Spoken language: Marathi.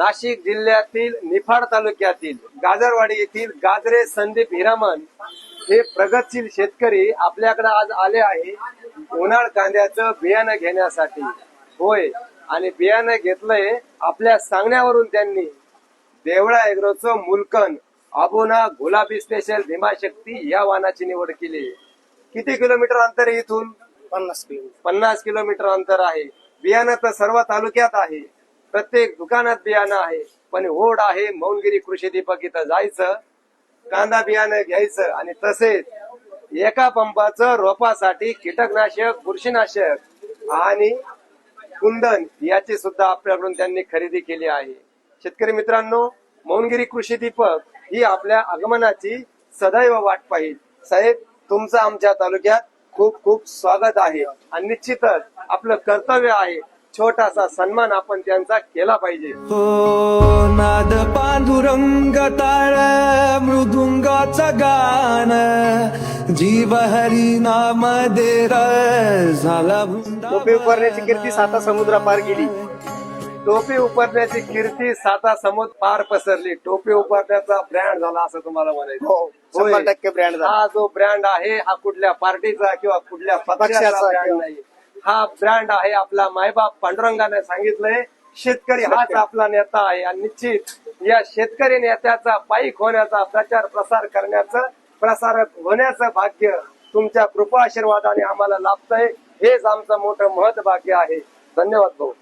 नाशिक जिल्ह्यातील निफाड तालुक्यातील गाजरवाडी येथील गाजरे संदीप हिरामन हे प्रगतशील शेतकरी आपल्याकडे आज आले आहे उन्हाळ कांद्याचं बियाणं घेण्यासाठी. होय आणि बियाणं घेतलंय आपल्या सांगण्यावरून त्यांनी. देवळा एग्रोचं मुलकन अबोना गुलाबी स्पेशल भीमाशक्ती या वाहनाची निवड केली. किती किलोमीटर अंतर आहे इथून? पन्नास किलोमीटर. पन्नास किलोमीटर अंतर आहे. बियाणं तर सर्व तालुक्यात आहे. प्रत्येक दुकानात बियाणं आहे. पण होड आहे मौनगिरी कृषी दीपक इथं जायचं कांदा बियाणं घ्यायचं आणि तसेच एका पंपाचं रोपासाठी कीटकनाशक बुरशीनाशक आणि कुंदन याची सुद्धा आपल्याकडून त्यांनी खरेदी केली आहे. शेतकरी मित्रांनो मौनगिरी कृषी दीपक ही आपल्या आगमनाची सदैव वाट पाहिजे साहेब तुमचं आमच्या तालुक्यात खूप खूप स्वागत आहे. आणि निश्चितच आपलं कर्तव्य आहे छोटासा सन्मान आपण त्यांचा केला पाहिजे. हो नाद पांडुरंग टाळ मृदुंगाचं गान जीव हरी नाम देर झाला टोपी उभारण्याची कीर्ती साता समुद्र पार गेली. टोपी उपरण्याची कीर्ती साता समुद्र पार पसरली. टोपी उपरण्याचा ब्रँड झाला असं तुम्हाला म्हणायचं. हो शंभर. टक्के ब्रँड हा जो ब्रँड आहे हा कुठल्या पार्टीचा किंवा कुठल्या पक्षाचा ब्रँड नाही. हा ब्रँड आहे आपला मायबाप पांडुरंगाने सांगितलंय. शेतकरी हाच आपला नेता आहे आणि निश्चित या शेतकरी नेत्याचा पायीक होण्याचा प्रचार प्रसार करण्याचं प्रसारक होण्याचं भाग्य तुमच्या कृपा आशीर्वादाने आम्हाला लाभतंय. हेच आमचं मोठं महत्भाग्य आहे. धन्यवाद भाऊ.